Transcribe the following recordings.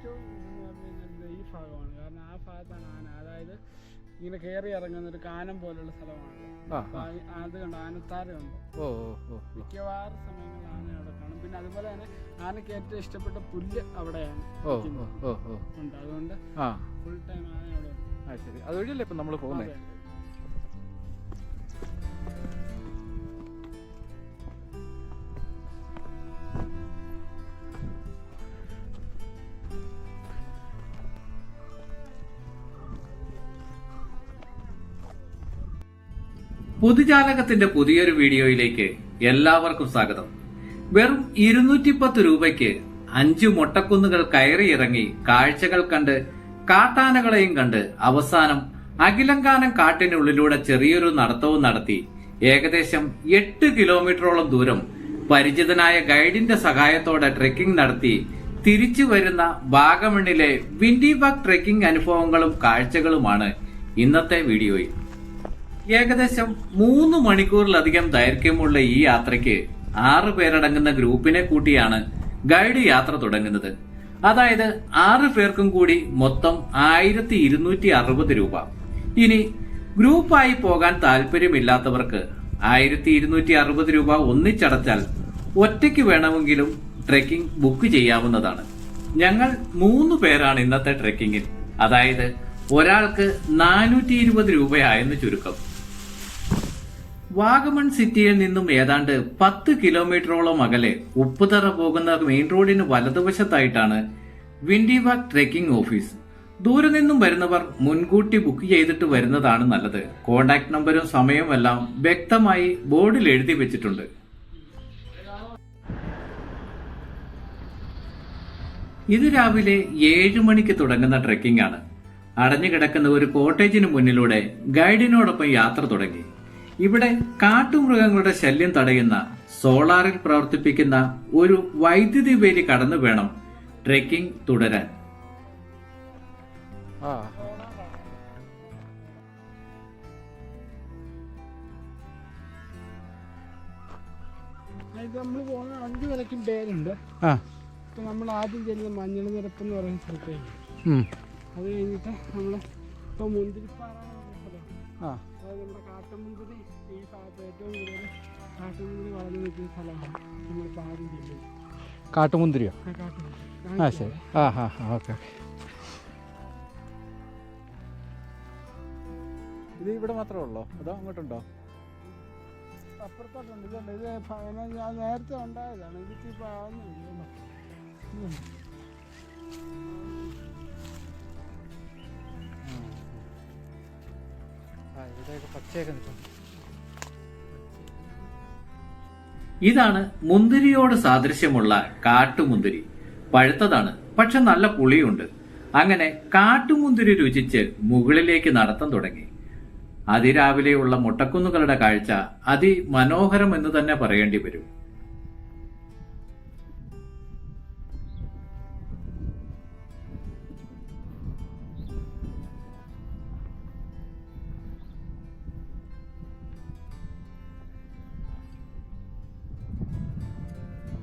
ഏറ്റവും ഇതെന്ന് പറഞ്ഞു കഴിഞ്ഞാൽ ഈ ഭാഗമാണ്. കാരണം ആ ഭാഗത്താണ് ആന. അതായത് ഇങ്ങനെ കയറി ഇറങ്ങുന്ന ഒരു കാനം പോലുള്ള സ്ഥലമാണ്. അത് കണ്ട്? ഓ. മിക്കവാറും സമയങ്ങളിൽ ആന അവിടെ കാണും. പിന്നെ അതുപോലെ തന്നെ ആനയ്ക്ക് ഏറ്റവും ഇഷ്ടപ്പെട്ട പുല്ല് അവിടെയാണ് ഉണ്ട്. അതുകൊണ്ട് ആ. ഫുൾ ടൈം ആന അവിടെ ഉണ്ട്. അതുവഴിയല്ലേ ഇപ്പം നമ്മൾ പോകുന്നത് പൊതുജാലകത്തിന്റെ പുതിയൊരു വീഡിയോയിലേക്ക് എല്ലാവർക്കും സ്വാഗതം. വെറും ഇരുന്നൂറ്റി പത്ത് രൂപയ്ക്ക് അഞ്ചു മൊട്ടക്കുന്നുകൾ കയറിയിറങ്ങി കാഴ്ചകൾ കണ്ട് കാട്ടാനകളെയും കണ്ട് അവസാനം അഖിലങ്കാനം കാട്ടിനുള്ളിലൂടെ ചെറിയൊരു നടത്തവും നടത്തി ഏകദേശം എട്ട് കിലോമീറ്ററോളം ദൂരം പരിചിതനായ ഗൈഡിന്റെ സഹായത്തോടെ ട്രെക്കിംഗ് നടത്തി തിരിച്ചു വരുന്ന വാഗമണ്ണിലെ വിൻഡിബാഗ് ട്രെക്കിംഗ് അനുഭവങ്ങളും കാഴ്ചകളുമാണ് ഇന്നത്തെ വീഡിയോയിൽ. ഏകദേശം മൂന്ന് മണിക്കൂറിലധികം ദൈർഘ്യമുള്ള ഈ യാത്രയ്ക്ക് ആറ് പേരടങ്ങുന്ന ഗ്രൂപ്പിനെ കൂട്ടിയാണ് ഗൈഡ് യാത്ര തുടങ്ങുന്നത്. അതായത് ആറ് പേർക്കും കൂടി മൊത്തം ആയിരത്തി ഇരുന്നൂറ്റി അറുപത് രൂപ. ഇനി ഗ്രൂപ്പായി പോകാൻ താല്പര്യമില്ലാത്തവർക്ക് ആയിരത്തി ഇരുന്നൂറ്റി അറുപത് രൂപ ഒന്നിച്ചടച്ചാൽ ഒറ്റയ്ക്ക് വേണമെങ്കിലും ട്രെക്കിംഗ് ബുക്ക് ചെയ്യാവുന്നതാണ്. ഞങ്ങൾ മൂന്ന് പേരാണ് ഇന്നത്തെ ട്രെക്കിങ്ങിൽ. അതായത് ഒരാൾക്ക് നാനൂറ്റി ഇരുപത് രൂപയായെന്ന് ചുരുക്കം. വാഗമൺ സിറ്റിയിൽ നിന്നും ഏതാണ്ട് പത്ത് കിലോമീറ്ററോളം അകലെ ഉപ്പുതറ പോകുന്ന മെയിൻ റോഡിന് വലതുവശത്തായിട്ടാണ് വിൻഡിവാക് ട്രെക്കിംഗ് ഓഫീസ്. ദൂരെ നിന്നും വരുന്നവർ മുൻകൂട്ടി ബുക്ക് ചെയ്തിട്ട് വരുന്നതാണ് നല്ലത്. കോണ്ടാക്ട് നമ്പരും സമയവും എല്ലാം വ്യക്തമായി ബോർഡിൽ എഴുതി വെച്ചിട്ടുണ്ട്. ഇത് രാവിലെ ഏഴ് മണിക്ക് തുടങ്ങുന്ന ട്രെക്കിംഗ് ആണ് അടഞ്ഞു കിടക്കുന്ന ഒരു കോട്ടേജിന് മുന്നിലൂടെ ഗൈഡിനോടൊപ്പം യാത്ര തുടങ്ങി. ഇവിടെ കാട്ടുമൃഗങ്ങളുടെ ശല്യം തടയുന്ന സോളാറിൽ പ്രവർത്തിപ്പിക്കുന്ന ഒരു വൈദ്യുതി വേലി കടന്നു വേണം ട്രെക്കിംഗ് തുടരാൻ. നമ്മൾ പോകുന്ന അഞ്ച് വിലക്കും പേരുണ്ട്. ആ. ഇപ്പൊ നമ്മൾ ആദ്യം ചെല്ലുന്ന മഞ്ഞൾ നിരപ്പ് എന്ന് പറയുന്ന സ്ഥലത്തേക്ക്. അത് കഴിഞ്ഞിട്ട് നമ്മൾ ഇപ്പൊ മുന്തിരിപ്പാറ ആ. നമ്മുടെ കാട്ടുമുന്തിരി ഈ ഭാഗത്ത് ഏറ്റവും കൂടുതൽ കാട്ടുമുന്തിരി വളർന്നു നിൽക്കുന്ന സ്ഥലമാണ് നമ്മൾ ആദ്യം ജില്ലയിൽ. കാട്ടുമുന്തിരിയോ? ആ ശരി. ആ ഹാ ഹാ ഓക്കെ ഇത് ഇവിടെ മാത്രമേ ഉള്ളോ? അതോ അങ്ങോട്ടുണ്ടോ? അപ്പുറത്തോട്ടുണ്ട്. ഇതുണ്ട്. ഇത് ഞാൻ നേരത്തെ ഉണ്ടായതാണ്. ഇതിപ്പോൾ ആവുന്നില്ല. ഇതാണ് മുന്തിരിയോട് സാദൃശ്യമുള്ള കാട്ടുമുന്തിരി. പഴുത്തതാണ് പക്ഷെ നല്ല പുളിയുണ്ട്. അങ്ങനെ കാട്ടുമുന്തിരി രുചിച്ച് മുകളിലേക്ക് നടത്തം തുടങ്ങി. അതിരാവിലെയുള്ള മുട്ടക്കുന്നുകളുടെ കാഴ്ച അതിമനോഹരം എന്ന് തന്നെ പറയേണ്ടി വരും.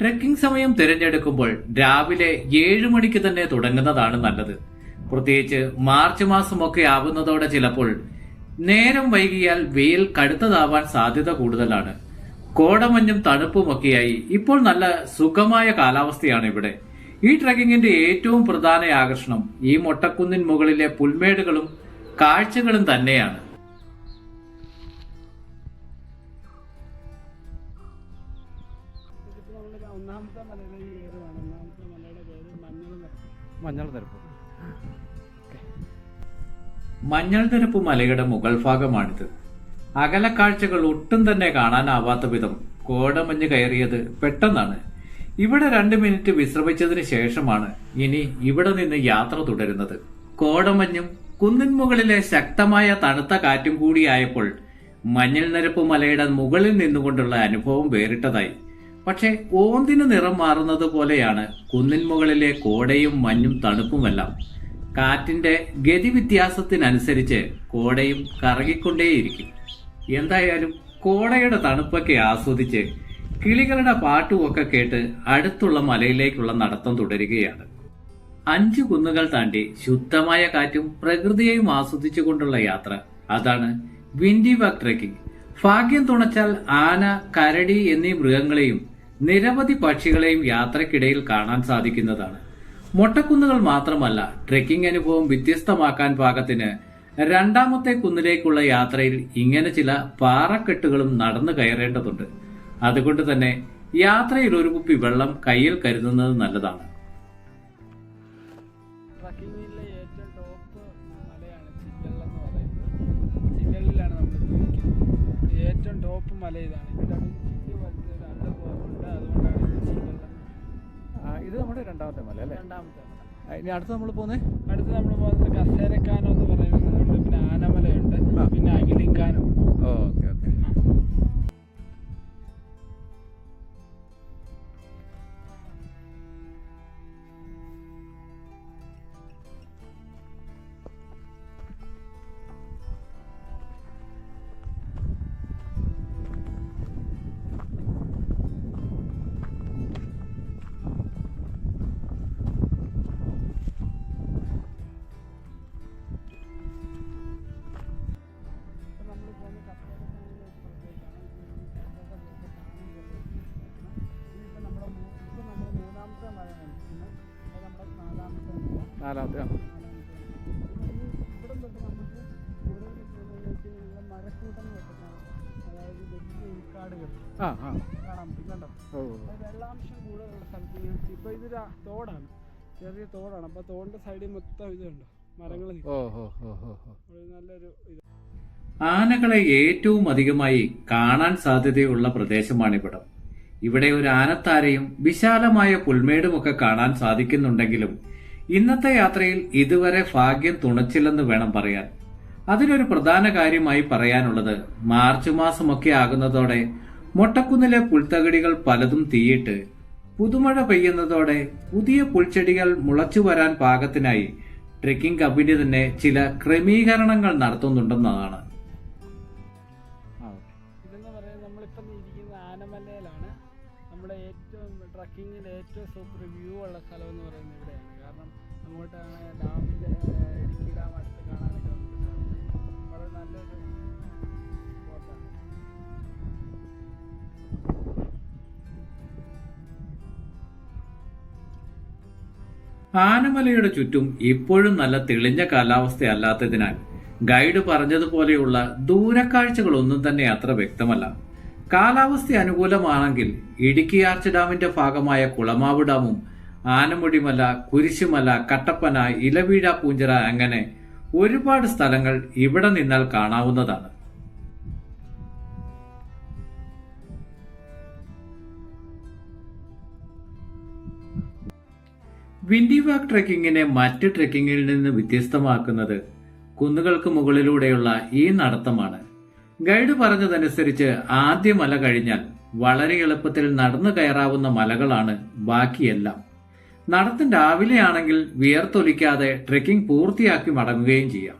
ട്രെക്കിംഗ് സമയം തിരഞ്ഞെടുക്കുമ്പോൾ രാവിലെ ഏഴ് മണിക്ക് തന്നെ തുടങ്ങുന്നതാണ് നല്ലത്. പ്രത്യേകിച്ച് മാർച്ച് മാസമൊക്കെ ആവുന്നതോടെ ചിലപ്പോൾ നേരം വൈകിയാൽ വെയിൽ കടുത്തതാവാൻ സാധ്യത കൂടുതലാണ്. കോടമഞ്ഞും തണുപ്പുമൊക്കെയായി ഇപ്പോൾ നല്ല സുഖമായ കാലാവസ്ഥയാണ് ഇവിടെ. ഈ ട്രക്കിങ്ങിന്റെ ഏറ്റവും പ്രധാന ആകർഷണം ഈ മൊട്ടക്കുന്നിൻ മുകളിലെ പുൽമേടുകളും കാഴ്ചകളും തന്നെയാണ്. ഒന്നാമത്തെ മലയിലേക്ക് കയറുവാണ് ഒന്നാമത്തെ മലയുടെ പേര് മഞ്ഞൾ നിരപ്പ്. മഞ്ഞൾ നിരപ്പ്. മഞ്ഞൾ നിരപ്പ് മലയുടെ മുകൾ ഭാഗമാണിത്. അകലക്കാഴ്ചകൾ ഒട്ടും തന്നെ കാണാനാവാത്ത വിധം കോടമഞ്ഞ് കയറിയത് പെട്ടെന്നാണ്. ഇവിടെ രണ്ട് മിനിറ്റ് വിശ്രമിച്ചതിന് ശേഷമാണ് ഇനി ഇവിടെ നിന്ന് യാത്ര തുടരുന്നത്. കോടമഞ്ഞും കുന്നിൻ മുകളിലെ ശക്തമായ തണുത്ത കാറ്റും കൂടിയായപ്പോൾ മഞ്ഞൾ നിരപ്പ് മലയുടെ മുകളിൽ നിന്നുകൊണ്ടുള്ള അനുഭവം വേറിട്ടതായി. പക്ഷെ ഓന്തിന് നിറം മാറുന്നത് പോലെയാണ് കുന്നിൻ മുകളിലെ കോടയും മഞ്ഞും തണുപ്പുമെല്ലാം. കാറ്റിന്റെ ഗതിവ്യത്യാസത്തിനനുസരിച്ച് കോടയും കറങ്ങിക്കൊണ്ടേയിരിക്കും. എന്തായാലും കോടയുടെ തണുപ്പൊക്കെ ആസ്വദിച്ച് കിളികളുടെ പാട്ടുമൊക്കെ കേട്ട് അടുത്തുള്ള മലയിലേക്കുള്ള നടത്തം തുടരുകയാണ്. അഞ്ച് കുന്നുകൾ താണ്ടി ശുദ്ധമായ കാറ്റും പ്രകൃതിയെയും ആസ്വദിച്ചുകൊണ്ടുള്ള യാത്ര. അതാണ് വിൻഡി വാക്ക് ട്രെക്കിംഗ്. ഭാഗ്യം തുണച്ചാൽ ആന കരടി എന്നീ മൃഗങ്ങളെയും നിരവധി പക്ഷികളെയും യാത്രക്കിടയിൽ കാണാൻ സാധിക്കുന്നതാണ്. മൊട്ടക്കുന്നുകൾ മാത്രമല്ല ട്രെക്കിംഗ് അനുഭവം വ്യത്യസ്തമാക്കാൻ പാകത്തിന് രണ്ടാമത്തെ കുന്നിലേക്കുള്ള യാത്രയിൽ ഇങ്ങനെ ചില പാറക്കെട്ടുകളും നടന്നു കയറേണ്ടതുണ്ട്. അതുകൊണ്ട് തന്നെ യാത്രയിൽ ഒരു കുപ്പി വെള്ളം കയ്യിൽ കരുതുന്നത് നല്ലതാണ്. മല ഇതാണ് ഇത് നമ്മുടെ രണ്ടാമത്തെ മല അല്ലേ? രണ്ടാമത്തെ ഇനി അടുത്ത് നമ്മൾ പോകുന്നത് അടുത്ത് നമ്മൾ പോകുന്നത് കസേരക്കാനോ എന്ന് പറയുന്നത് പിന്നെ ആനമലയുണ്ട്. പിന്നെ അകിലിങ്കാനം ഓക്കെ ഓക്കെ. ഉൾക്കാടുകൾ ആ ആ. ഓ. വെള്ളാംശം കൂടുതലുള്ള സ്ഥലത്ത് ഇതൊരു ആ- തോടാണ് ചെറിയ തോടാണ് അപ്പൊ തോടിന്റെ സൈഡിൽ മൊത്തം ഇതുണ്ട് മരങ്ങൾ നല്ലൊരു ഇത് ആനകളെ ഏറ്റവും അധികമായി കാണാൻ സാധ്യതയുള്ള പ്രദേശമാണിവിടം ഇവിടെ ഒരു ആനത്താരയും വിശാലമായ പുൽമേടുമൊക്കെ കാണാൻ സാധിക്കുന്നുണ്ടെങ്കിലും ഇന്നത്തെ യാത്രയിൽ ഇതുവരെ ഭാഗ്യം തുണച്ചില്ലെന്ന് വേണം പറയാൻ. അതിനൊരു പ്രധാന കാര്യമായി പറയാനുള്ളത് മാർച്ച് മാസമൊക്കെ ആകുന്നതോടെ മൊട്ടക്കുന്നിലെ പുൽത്തകടികൾ പലതും തീയിട്ട് പുതുമഴ പെയ്യുന്നതോടെ പുതിയ പുൽച്ചെടികൾ മുളച്ചു വരാൻ പാകത്തിനായി ട്രെക്കിംഗ് കമ്പനി തന്നെ ചില ക്രമീകരണങ്ങൾ നടത്തുന്നുണ്ടെന്നതാണ്. ആനമലയുടെ ചുറ്റും ഇപ്പോഴും നല്ല തെളിഞ്ഞ കാലാവസ്ഥയല്ലാത്തതിനാൽ ഗൈഡ് പറഞ്ഞതുപോലെയുള്ള ദൂരക്കാഴ്ചകളൊന്നും തന്നെ അത്ര വ്യക്തമല്ല. കാലാവസ്ഥ അനുകൂലമാണെങ്കിൽ ഇടുക്കി ആർച്ച് ഡാമിന്റെ ഭാഗമായ കുളമാവ് ഡാമും ആനമുടിമല കുരിശുമല കട്ടപ്പന ഇലവീഴ പൂഞ്ചിറ അങ്ങനെ ഒരുപാട് സ്ഥലങ്ങൾ ഇവിടെ നിന്നാൽ കാണാവുന്നതാണ്. വിൻഡി വാക്ക് ട്രെക്കിങ്ങിനെ മറ്റ് ട്രെക്കിങ്ങിൽ നിന്ന് വ്യത്യസ്തമാക്കുന്നത് കുന്നുകൾക്ക് മുകളിലൂടെയുള്ള ഈ നടത്തമാണ്. ഗൈഡ് പറഞ്ഞതനുസരിച്ച് ആദ്യ മല കഴിഞ്ഞാൽ വളരെ എളുപ്പത്തിൽ നടന്നു കയറാവുന്ന മലകളാണ് ബാക്കിയെല്ലാം. നടത്തം രാവിലെയാണെങ്കിൽ വിയർത്തൊലിക്കാതെ ട്രെക്കിംഗ് പൂർത്തിയാക്കി മടങ്ങുകയും ചെയ്യാം.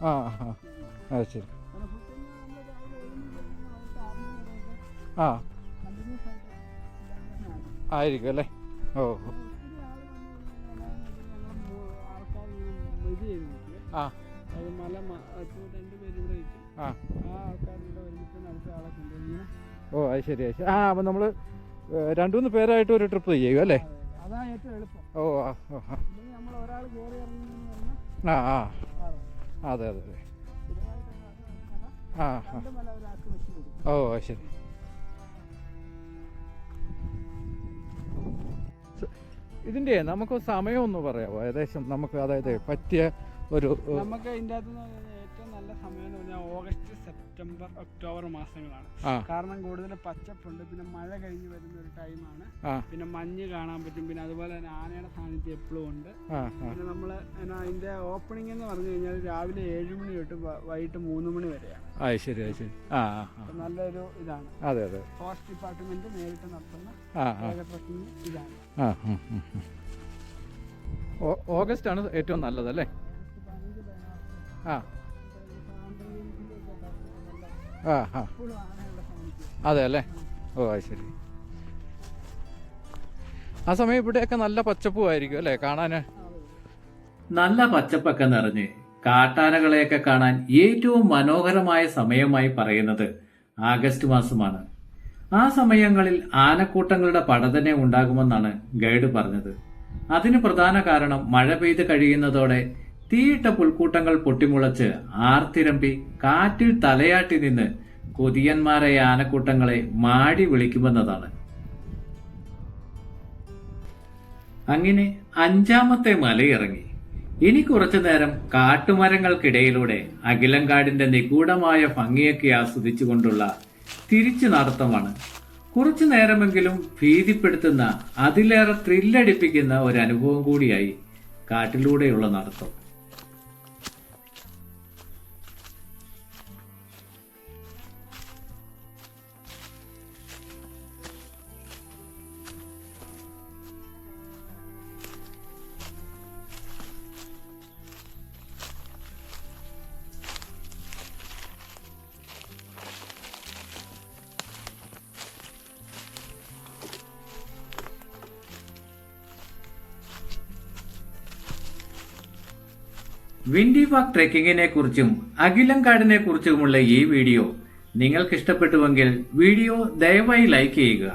ആ ആ അത് ശരി. ആ. ആയിരിക്കും അല്ലേ? ഓ ആ അത് മല രണ്ട് ആ. ആ. ആൾക്കാരുടെ ഒരുമിച്ച് അടുത്ത ആളെ കൊണ്ടുവരിക ഓ അത് ശരി അത് ശരി. ആ അപ്പം നമ്മൾ രണ്ടു മൂന്ന് പേരായിട്ട് ഒരു ട്രിപ്പ് ചെയ്യും അല്ലേ? ഏറ്റവും എളുപ്പം. ഓ ആ ഓ ആ. ആ. അതെ അതെ അതെ. ആ ആ. ഓ ശരി. ഇതിന്റെ നമുക്ക് സമയം ഒന്ന് പറയാമോ? ഏകദേശം നമുക്ക് അതായത് പറ്റിയ ഒരു നമുക്ക് ഇതിന്റെ അകത്ത് സെപ്റ്റംബർ ഒക്ടോബർ മാസങ്ങളാണ്. കാരണം കൂടുതൽ പച്ചപ്പുണ്ട് പിന്നെ മഴ കഴിഞ്ഞ് വരുന്ന ഒരു ടൈമാണ് പിന്നെ മഞ്ഞ് കാണാൻ പറ്റും പിന്നെ അതുപോലെ തന്നെ ആനയുടെ സാന്നിധ്യം എപ്പോഴും ഉണ്ട്. പിന്നെ നമ്മൾ അതിന്റെ ഓപ്പണിംഗ് എന്ന് പറഞ്ഞു കഴിഞ്ഞാൽ രാവിലെ ഏഴ് മണി തൊട്ട് വൈകിട്ട് മൂന്ന് മണി വരെയാണ്. ശരി ശരി. നല്ലൊരു ഇതാണ്. അതെ അതെ. ഫോറസ്റ്റ് ഡിപ്പാർട്ട്മെന്റ് നേരിട്ട് നടത്തുന്ന ട്രക്കിംഗ് ഇതാണ്. ഓഗസ്റ്റ് ആണ് ഏറ്റവും നല്ലത് അല്ലേ? ആ. അതെ അല്ലേ ഓ അത് ശരി. ആ സമയം ഇവിടെയൊക്കെ നല്ല പച്ചപ്പുമായിരിക്കും അല്ലേ? കാണാൻ നല്ല പച്ചപ്പൊക്കെ നിറഞ്ഞ് കാട്ടാനകളെയൊക്കെ കാണാൻ ഏറ്റവും മനോഹരമായ സമയമായി പറയുന്നത് ആഗസ്റ്റ് മാസമാണ്. ആ സമയങ്ങളിൽ ആനക്കൂട്ടങ്ങളുടെ പടതന്നെ ഉണ്ടാകുമെന്നാണ് ഗൈഡ് പറഞ്ഞത്. അതിന് പ്രധാന കാരണം മഴ പെയ്ത് കഴിയുന്നതോടെ തീയിട്ട പുൽക്കൂട്ടങ്ങൾ പൊട്ടിമുളച്ച് ആർത്തിരമ്പി കാറ്റിൽ തലയാട്ടി നിന്ന് കൊതിയന്മാരെ ആനക്കൂട്ടങ്ങളെ മാടി വിളിക്കുമെന്നതാണ്. അങ്ങനെ അഞ്ചാമത്തെ മലയിറങ്ങി ഇനി കുറച്ചു നേരം കാട്ടുമരങ്ങൾക്കിടയിലൂടെ അഖിലങ്കാടിന്റെ നിഗൂഢമായ ഭംഗിയൊക്കെ ആസ്വദിച്ചുകൊണ്ടുള്ള തിരിച്ചു നടത്തമാണ്. കുറച്ചു നേരമെങ്കിലും ഭീതിപ്പെടുത്തുന്ന അതിലേറെ ത്രില്ലടിപ്പിക്കുന്ന ഒരു അനുഭവം കൂടിയായി കാട്ടിലൂടെയുള്ള നടത്തം. വിൻഡി പാർക്ക് ട്രെക്കിങ്ങിനെ കുറിച്ചും അഖിലം കാടിനെ കുറിച്ചുമുള്ള ഈ വീഡിയോ നിങ്ങൾക്ക് ഇഷ്ടപ്പെട്ടുവെങ്കിൽ വീഡിയോ ദയവായി ലൈക്ക് ചെയ്യുക.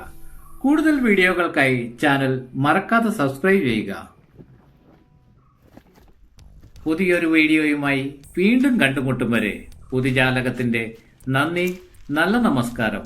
കൂടുതൽ വീഡിയോകൾക്കായി ചാനൽ മറക്കാതെ സബ്സ്ക്രൈബ് ചെയ്യുക. പുതിയൊരു വീഡിയോയുമായി വീണ്ടും കണ്ടുമുട്ടും വരെ. പുതുജാലകത്തിന്റെ നന്ദി നല്ല നമസ്കാരം.